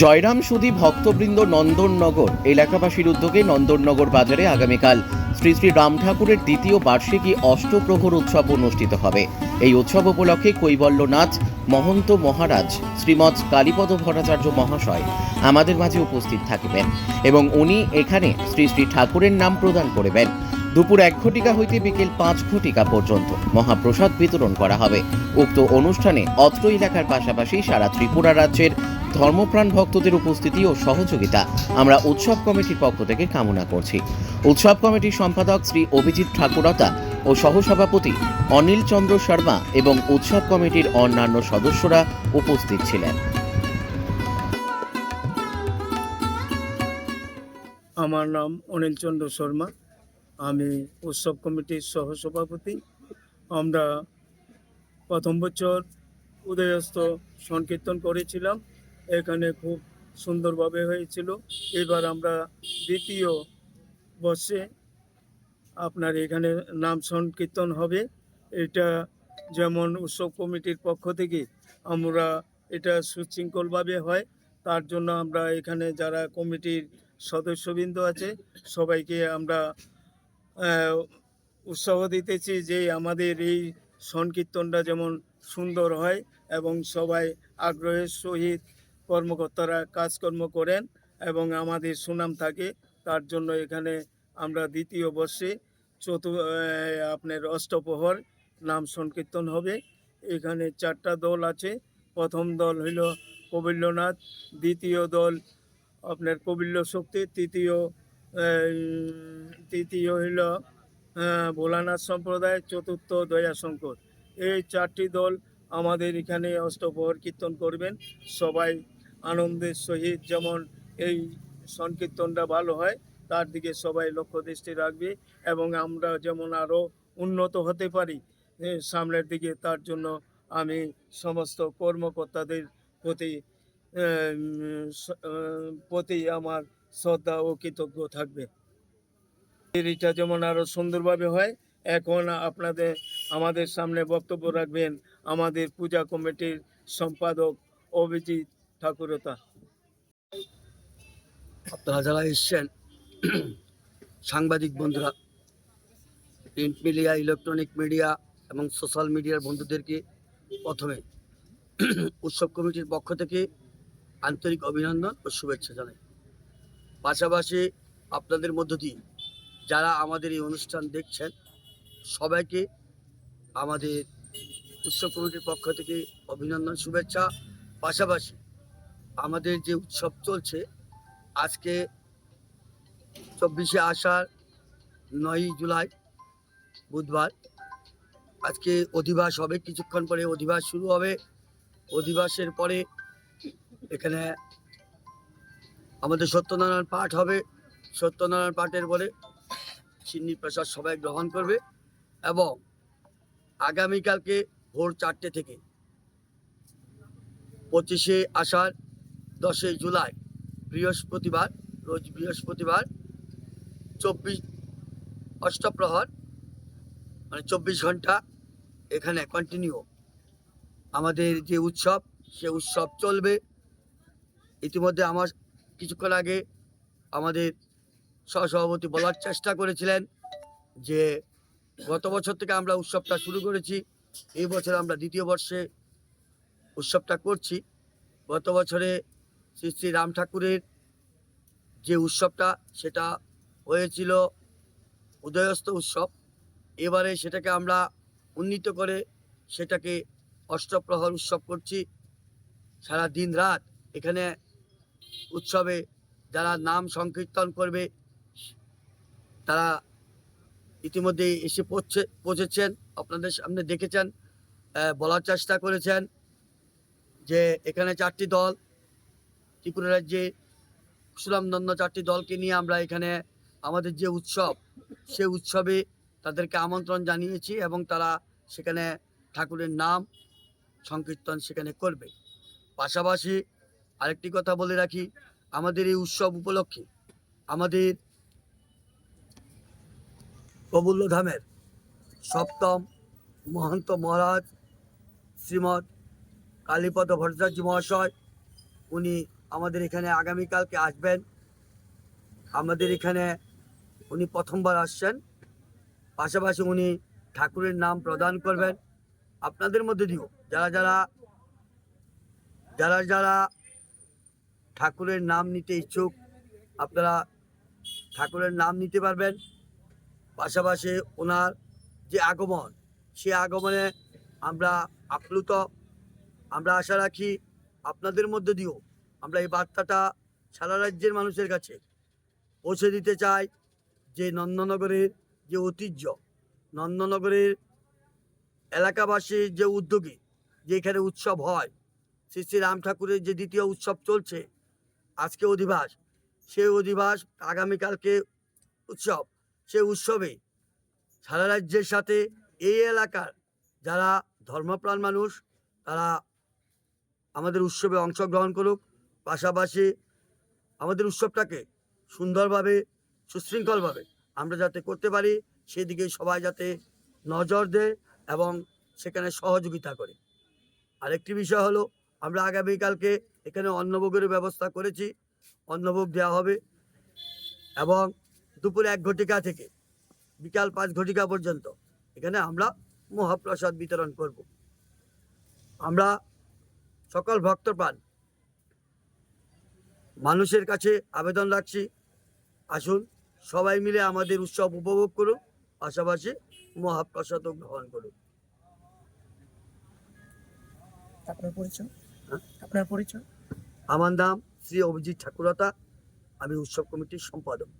জয়রাম সুধী ভক্তবৃন্দ নন্দননগর এলাকাবাসীর উদ্যোগে নন্দননগর বাজারে আগামীকাল শ্রী শ্রী রাম ঠাকুরের দ্বিতীয় বার্ষিকী অষ্টপ্রহর উৎসব অনুষ্ঠিত হবে। এই উৎসব উপলক্ষে কৈবল্যনাথ, মহন্ত মহারাজ, শ্রীমৎ কালীপদ ভট্টাচার্য মহাশয় আমাদের মাঝে উপস্থিত থাকিবেন এবং উনি এখানে শ্রী শ্রী ঠাকুরের নাম প্রদান করিবেন। দুপুর এক ঘটিকা হইতে বিকেল পাঁচ ঘটিকা পর্যন্ত মহাপ্রসাদ বিতরণ করা হবে। উক্ত অনুষ্ঠানে অত্র এলাকার পাশাপাশি সারা ত্রিপুরা রাজ্যের ধর্মপ্রাণ ভক্তদের উপস্থিতি ও সহযোগিতা আমরা উৎসব কমিটির পক্ষ থেকে কামনা করছি। উৎসব কমিটির সম্পাদক শ্রী অভিজিৎ ঠাকুরতা ও সহসভাপতি অনিল চন্দ্র শর্মা এবং উৎসব কমিটির অন্যান্য সদস্যরা উপস্থিত ছিলেন। আমার নাম অনিল চন্দ্র শর্মা। আমি উৎসব কমিটির সহসভাপতি। আমরা প্রথম বছর উদয়স্ত সংকীর্তন করেছিলাম। এখানে খুব সুন্দরভাবে হয়েছিল। এবার আমরা দ্বিতীয় বর্ষে আপনার এখানে নাম সংকীর্তন হবে। এটা যেমন উৎসব কমিটির পক্ষ থেকে আমরা এটা সুশৃঙ্খলভাবে হয়, তার জন্য আমরা এখানে যারা কমিটির সদস্যবৃন্দ আছে, সবাইকে আমরা উৎসাহ দিতেছি যে আমাদের এই সংকীর্তনটা যেমন সুন্দর হয় এবং সবাই আগ্রহের সহিত কর্মকর্তারা কাজকর্ম করেন এবং আমাদের সুনাম থাকে। তার জন্য এখানে আমরা দ্বিতীয় বর্ষে চতু আপনার অষ্টপ্রহর নাম সংকীর্তন হবে। এখানে চারটা দল আছে। প্রথম দল হইল কবিল্যনাথ দ্বিতীয় দল আপনার কবিল্য শক্তি, তৃতীয় তৃতীয় হইল ভোলানাথ সম্প্রদায়, চতুর্থ দয়াশঙ্কর। এই চারটি দল আমাদের এখানে অষ্টপ্রহর কীর্তন করবেন। সবাই আনন্দের সহিত যেমন এই সংকীর্তনটা ভালো হয়, তার দিকে সবাই লক্ষ্য দৃষ্টি রাখবে এবং আমরা যেমন আরও উন্নত হতে পারি সামনের দিকে তার জন্য আমি সমস্ত কর্মকর্তাদের প্রতি প্রতি আমার শ্রদ্ধা ও কৃতজ্ঞ থাকবে। এটা যেমন আরও সুন্দরভাবে হয়, এখন আপনাদের, আমাদের সামনে বক্তব্য রাখবেন আমাদের পূজা কমিটির সম্পাদক অভিজিৎ ঠাকুরতা। আপনারা যারা এসছেন, সাংবাদিক বন্ধুরা, প্রিন্ট মিডিয়া, ইলেকট্রনিক মিডিয়া এবং সোশ্যাল মিডিয়ার বন্ধুদেরকে প্রথমে উৎসব কমিটির পক্ষ থেকে আন্তরিক অভিনন্দন ও শুভেচ্ছা জানাই। পাশাপাশি আপনাদের মধ্য দিয়ে যারা আমাদের এই অনুষ্ঠান দেখছেন, সবাইকে আমাদের উৎসব কমিটির পক্ষ থেকে অভিনন্দন, শুভেচ্ছা। পাশাপাশি আমাদের যে উৎসব চলছে, আজকে চব্বিশে আষাঢ়, নয়ই জুলাই, বুধবার। আজকে অধিবাস হবে, কিছুক্ষণ পরে অধিবাস শুরু হবে। অধিবাসের পরে এখানে আমাদের সত্যনারায়ণ পাঠ হবে। সত্যনারায়ণ পাঠের পরে সিন্নি প্রসাদ সবাই গ্রহণ করবে এবং আগামীকালকে ভোর চারটে থেকে পঁচিশে আষাঢ় দশই জুলাই, বৃহস্পতিবার, রোজ বৃহস্পতিবার, চব্বিশ অষ্টপ্রহর মানে চব্বিশ ঘণ্টা এখানে কন্টিনিউ আমাদের যে উৎসব, সে উৎসব চলবে। ইতিমধ্যে আমার কিছুক্ষণ আগে আমাদের সহসভাপতি বলার চেষ্টা করেছিলেন যে গত বছর থেকে আমরা উৎসবটা শুরু করেছি, এই বছর আমরা দ্বিতীয় বর্ষে উৎসবটা করছি। গত বছরে শ্রী শ্রী রাম ঠাকুরের যে উৎসবটা, সেটা হয়েছিল উদয়স্ত উৎসব। এবারে সেটাকে আমরা উন্নীত করে সেটাকে অষ্টপ্রহর উৎসব করছি। সারা দিন রাত এখানে উৎসবে যারা নাম সংকীর্তন করবে, তারা ইতিমধ্যে এসে পৌঁছে, পৌঁছেছেন, আপনাদের সামনে দেখেছেন বলার চেষ্টা করেছেন যে এখানে চারটি দল ত্রিপুরা রাজ্যে সুনামধন্য চারটি দলকে নিয়ে আমরা এখানে আমাদের যে উৎসব, সে উৎসবে তাদেরকে আমন্ত্রণ জানিয়েছি এবং তারা সেখানে ঠাকুরের নাম সংকীর্তন সেখানে করবে। পাশাপাশি আরেকটি কথা বলে রাখি, আমাদের এই উৎসব উপলক্ষে আমাদের কবুল্য ধামের সপ্তম মহন্ত মহারাজ শ্রীমৎ কালীপদ ভট্টাচার্য মহাশয়, উনি আমাদের এখানে আগামীকালকে আসবেন। আমাদের এখানে উনি প্রথমবার আসছেন। পাশাপাশি উনি ঠাকুরের নাম প্রদান করবেন। আপনাদের মধ্যে দিও যারা যারা যারা যারা ঠাকুরের নাম নিতে ইচ্ছুক, আপনারা ঠাকুরের নাম নিতে পারবেন। পাশাপাশি ওনার যে আগমন, সে আগমনে আমরা আপ্লুত। আমরা আশা রাখি আপনাদের মধ্যে দিও আমরা এই বার্তাটা সারা রাজ্যের মানুষের কাছে পৌঁছে দিতে চাই যে নন্দনগরের যে ঐতিহ্য, নন্দনগরের এলাকাবাসীর যে উদ্যোগে যে এখানে উৎসব হয়, শ্রী শ্রী রাম ঠাকুরের যে দ্বিতীয় উৎসব চলছে, আজকে অধিবাস, সেই অধিবাস আগামীকালকে উৎসব, সেই উৎসবে সারা রাজ্যের সাথে এই এলাকার যারা ধর্মপ্রাণ মানুষ, তারা আমাদের উৎসবে অংশগ্রহণ করুক। পাশাপাশি আমাদের উৎসবটাকে সুন্দরভাবে, সুশৃঙ্খলভাবে আমরা যাতে করতে পারি সেদিকে সবাই যাতে নজর দেয় এবং সেখানে সহযোগিতা করে। আরেকটি বিষয় হলো, আমরা আগামীকালকে এখানে অন্নভোগের ব্যবস্থা করেছি, অন্নভোগ দেওয়া হবে এবং দুপুর এক ঘটিকা থেকে বিকাল পাঁচ ঘটিকা পর্যন্ত এখানে আমরা মহাপ্রসাদ বিতরণ করব। আমরা সকল ভক্তপ্রাণ মানুষের কাছে আবেদন রাখছি। আসুন সবাই মিলে আমাদের উৎসব উপভোগ করুন পাশাপাশি মহাপ্রসাদও গ্রহণ করুন। আপনার পরিচয়? হ্যাঁ? আপনার পরিচয়? আমার নাম শ্রী অভিজিৎ ঠাকুরতা আমি উৎসব কমিটির সম্পাদক।